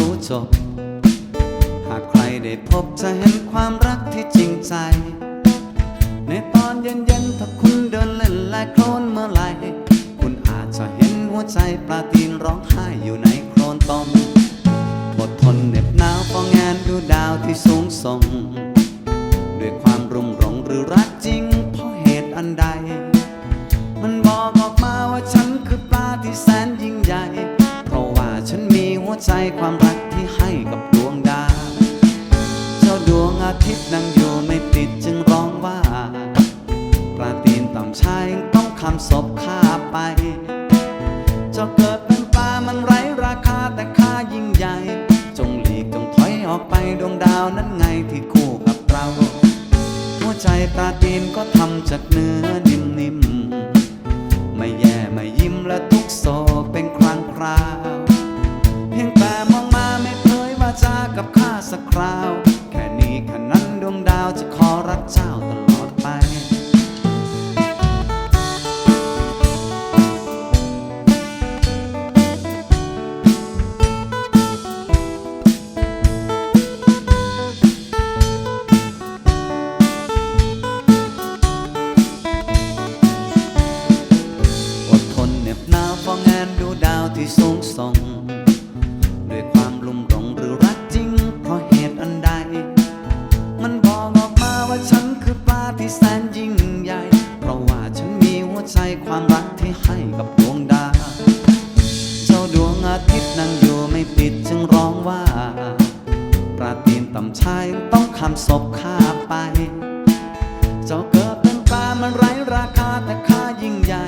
รู้จบ หากใครได้พบจะเห็นความรักที่จริงใจ ในตอนเย็นๆถ้าคุณเดินเล่นและโคลนเมื่อไหร่คุณอาจจะเห็นหัวใจปลาตีนร้องไห้อยู่ในโคลนตมอดทนเหน็บหนาวฟองงานดูดาวที่สูงส่ง ด้วยความรุ่มหลงหรือรักจริงเพราะเหตุอันใด ใจความรักที่ให้กับดวงดาวเจ้าดวงอาทิตย์นั่งอยู่ไม่ติดจึงร้องว่าปลาตีนต่ำชายต้องคำศพข้าไป เจ้าเกิดเป็นปลามันไร้ราคาแต่ค่ายิ่งใหญ่ จงหลีกจงถอยออกไปดวงดาวนั้นไงที่คู่กับเรา หัวใจปลาตีนก็ทำจากเนื้อนิ่มๆไม่แย่ไม่ยิ้มและทุกโศกเป็น แค่นี้แค่นั้นดวงดาวจะขอรักเจ้าตลอดไป อดทนเหน็บหนาวเพราะงานดูดาวที่สูงส่ง ความรักที่ให้กับดวงดาวเจ้าดวงอาทิตย์นั่งอยู่ไม่ปิดจึงร้องว่าปลาตีนต่ำชายต้องคำศพข้าไป เจ้าเกิดเป็นปลามันไร้ราคาแต่ค่ายิ่งใหญ่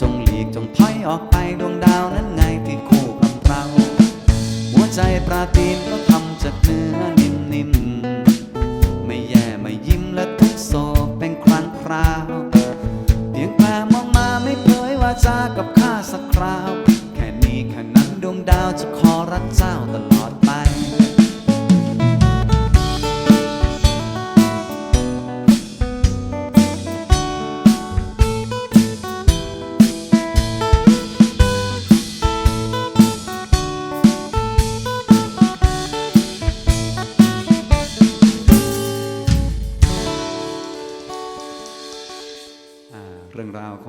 จงหลีกจงถอยออกไปดวงดาวนั้นไงที่คู่กับเรา หัวใจปลาตีนก็ คราว แค่นี้แค่นั้นดวงดาวจะขอรักเจ้าตลอดไปเรื่องราวของ